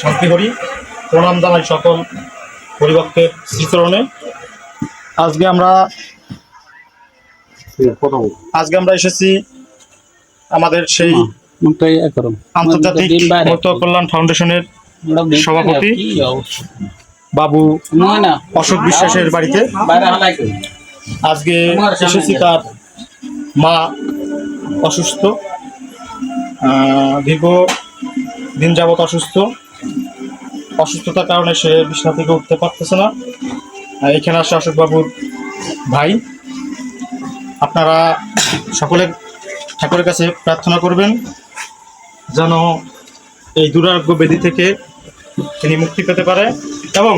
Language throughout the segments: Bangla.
শান্তি করি। প্রণাম জানাই সকল পরিভক্তের শ্রীচরণে আজকে আমরা আজকে আমরা এসেছি আমাদের সেই আন্তর্জাতিক কল্যাণ ফাউন্ডেশনের সভাপতি বাবু অশোক বিশ্বাসের বাড়িতে। আজকে এসেছি তার মা অসুস্থ দীর্ঘ দিন যাবৎ অসুস্থ। অসুস্থতার কারণে সে বিছানা থেকে উঠতে পারতেছে না। এখানে আসে অশোকবাবুর ভাই। আপনারা সকলে ঠাকুরের কাছে প্রার্থনা করবেন, যেন এই দুরারোগ্য বেদি থেকে তিনি মুক্তি পেতে পারে এবং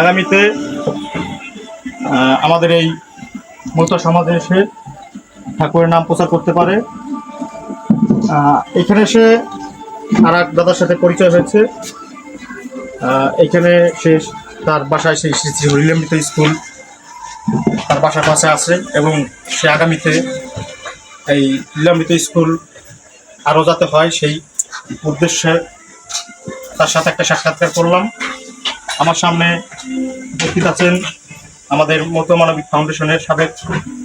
আগামীতে আমাদের এই মূলত সমাজে এসে ঠাকুরের নাম প্রচার করতে পারে। এখানে এসে আর এক দাদার সাথে পরিচয় হয়েছে। এখানে সে তার বাসায় সেই শ্রী শ্রী স্কুল। তার বাসার পাশে আছে এবং সে আগামীতে এই লীলামৃত স্কুল আরও যাতে হয় সেই উদ্দেশ্যে তার সাথে একটা সাক্ষাৎকার করলাম। আমার সামনে উপস্থিত আছেন আমাদের মত মানবিক ফাউন্ডেশনের সাবেক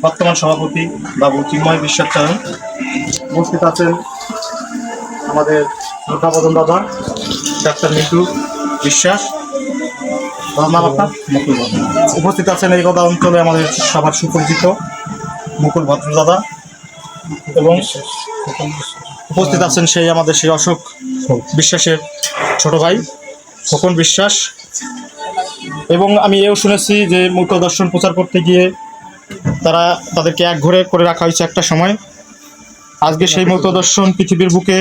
বর্তমান সভাপতি বাবু চিন্ময় বিশ্বাসচরণ উপস্থিত আছেন আমাদের শ্রদ্ধাবদন দাদা, ডাক্তার মিন্টু বিশ্বাস মুকুল উপস্থিত আছেন এই কথা অঞ্চলে আমাদের সবার সুপরিচিত মুকুল ভদ্র দাদা এবং উপস্থিত আছেন সেই আমাদের সেই অশোক বিশ্বাসের ছোট ভাই খোকন বিশ্বাস। এবং আমি এও শুনেছি যে মূর্ত দর্শন প্রচার করতে গিয়ে তারা তাদেরকে এক ঘরে করে রাখা হয়েছে একটা সময়। আজকে সেই মূর্ত দর্শন পৃথিবীর বুকে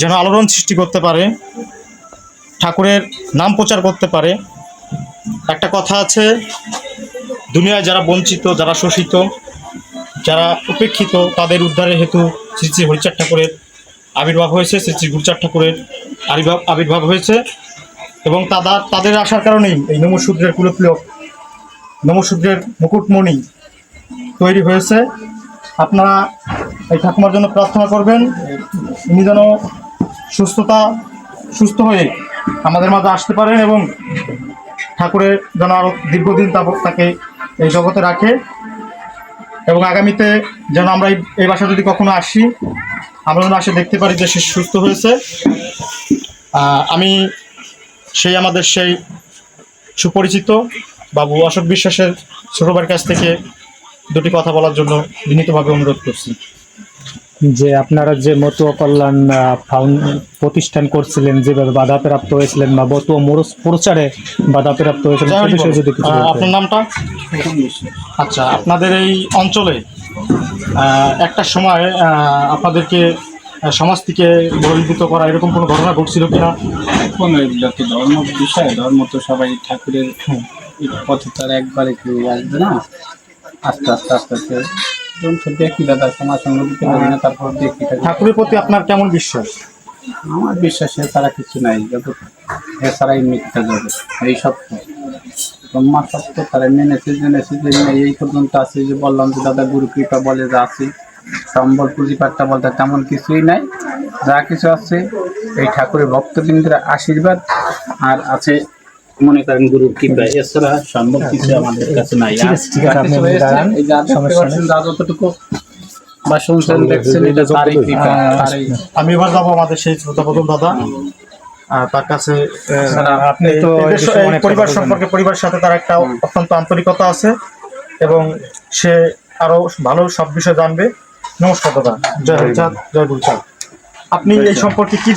যেন আলোড়ন সৃষ্টি করতে পারে, ঠাকুরের নাম প্রচার করতে পারে। একটা কথা আছে, দুনিয়ায় যারা বঞ্চিত, যারা শোষিত, যারা উপেক্ষিত, তাদের উদ্ধারের হেতু শ্রী শ্রী হরিচাঁদ ঠাকুরের আবির্ভাব হয়েছে, শ্রী শ্রী গুরুচাঁদ ঠাকুরের আবির্ভাব আবির্ভাব হয়েছে এবং তাদের তাদের আসার কারণেই এই নমশূদ্রের কুলতিলক নমশূদ্রের মুকুটমণি তৈরি হয়েছে। আপনারা এই ঠাকুমার জন্য প্রার্থনা করবেন। উনি যেন সুস্থতা, সুস্থ হয়ে আমাদের মাঝে আসতে পারেন এবং ঠাকুরের যেন আরও দীর্ঘদিন তাকে এই জগতে রাখে। এবং আগামীতে যেন আমরা এই বাসা যদি কখনো আসি, আমরা যেন আসে দেখতে পারি যে সে সুস্থ হয়েছে। আমি সেই আমাদের সেই সুপরিচিত বাবু অশোক বিশ্বাসের ছোটবার কাছ থেকে দুটি কথা বলার জন্য বিনীতভাবে অনুরোধ করছি। যে আপনারা যে মতুয়া কল্যাণ ফাউন্ড প্রতিষ্ঠান করছিলেন যেভাবে বাধাপ্রাপ্ত হয়েছিলেন বা মতুয়া মোরস প্রচারে বাধাপ্রাপ্ত হয়েছিলেন বিষয়ে যদি। আপনার নামটা? আচ্ছা আপনাদের এই অঞ্চলে একটা সময় আপনাদেরকে সমাজ থেকে বহির্ভূত করা এরকম কোনো ঘটনা ঘটছিল কিনা? কোনো এগুলো তো ধর্ম বিষয় ধর্ম তো সবাই ঠাকুরের পথে তার একবারে কেউ আসবে না। আস্তে আস্তে আস্তে আস্তে দেখি দাদা সমাজ সঙ্গ দিতে পারি না তারপর দেখি ঠাকুর। ঠাকুরের প্রতি আপনার কেমন বিশ্বাস? আমার বিশ্বাসে তারা কিছু নাই যত এছাড়াই মিথ্যা জগৎ এই সত্য ব্রহ্মা সত্য তারা মেনেছে জেনেছে যে এই পর্যন্ত আছে যে বললাম যে দাদা গুরু কৃপা বলে যা আছে সম্বল পুঁজিপাটটা বলতে তেমন কিছুই নাই। যা কিছু আছে এই ঠাকুরের ভক্তবৃন্দের আশীর্বাদ আর আছে মনে করেন গুরুর কৃপা এছাড়া সম্ভব কিছু আমাদের কাছে নাই। যতটুকু বা শুনছেন দেখছেন এটা তারই কৃপা আমি এবার যাব আমাদের সেই শ্রোতাপদন দাদা। তার কাছে আপনি তো পরিবার সম্পর্কে পরিবারের সাথে তার একটা অত্যন্ত আন্তরিকতা আছে এবং সে আরও ভালো সব বিষয় জানবে। নমস্কার দাদা জয় জয় গুরুচাঁদ। আপনি এই সম্পর্কে কি জানেন?